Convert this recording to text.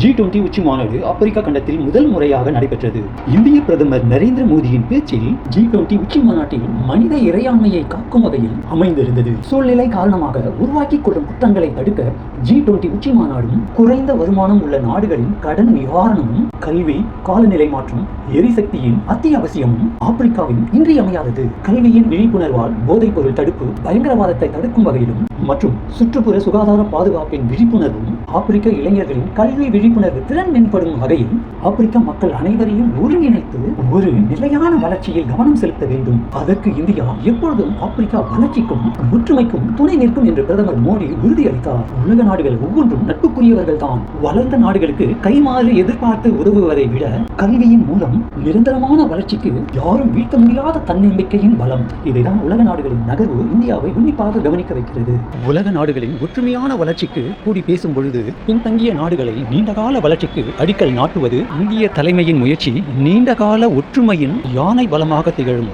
G twenty உச்சி மாநாடு Africa கண்டத்தில் முதல் முறையாக நடைபெற்றது. இந்திய பிரதமர் நரேந்திர மோடியின் பேச்சில் ஜி டுவெண்டி உச்சி மாநாட்டில் மனித இறையாண்மையை காக்கும் வகையில் அமைந்திருந்தது. சூழ்நிலை காரணமாக உருவாக்கி கொள்ளும் குற்றங்களை தடுக்க ஜி டுவெண்டி உச்சி மாநாடும் குறைந்த வருமானம் உள்ள நாடுகளின் கடன் நிவாரணமும் கல்வி காலநிலை மாற்றம் எரிசக்தியின் அத்தியாவசியமும் ஆப்பிரிக்காவின் இன்றியமையாதது. கல்வியின் விழிப்புணர்வால் போதைப் பொருள் தடுப்பு பயங்கரவாதத்தை தடுக்கும் வகையிலும் மற்றும் சுற்றுப்புற சுகாதார பாதுகாப்பின் விழிப்புணர்வும் ஆப்பிரிக்க இளைஞர்களின் கல்வி விழி விழிப்புணர்வு திறன் மேம்படும் வகையில் ஆப்பிரிக்க மக்கள் அனைவரையும் ஒருங்கிணைத்து ஒரு நிலையான வளர்ச்சியில் கவனம் செலுத்த வேண்டும். அதற்கு இந்தியா எப்பொழுதும் ஆப்பிரிக்கா வளர்ச்சிக்கும் ஒற்றுமைக்கும் துணை நிற்கும் என்று பிரதமர் மோடி உறுதியளித்தார். உலக நாடுகள் ஒவ்வொன்றும் நட்புக்குரியவர்கள் தான் வளர்ந்த நாடுகளுக்கு கைமாறு எதிர்பார்த்து உதவுவதை விட கல்வியின் மூலம் நிரந்தரமான வளர்ச்சிக்கு யாரும் வீழ்த்த முடியாத தன்னம்பிக்கையின் பலம். இதைதான் உலக நாடுகளின் நகர்வு இந்தியாவை உன்னிப்பாக கவனிக்க வைக்கிறது. உலக நாடுகளின் ஒற்றுமையான வளர்ச்சிக்கு கூடி பேசும் பொழுது பின்தங்கிய நாடுகளை நீண்ட நீண்டகால வளர்ச்சிக்கு அடிக்கல் நாட்டுவது இந்திய தலைமையின் முயற்சி நீண்டகால ஒற்றுமையின் யானை பலமாக திகழும்.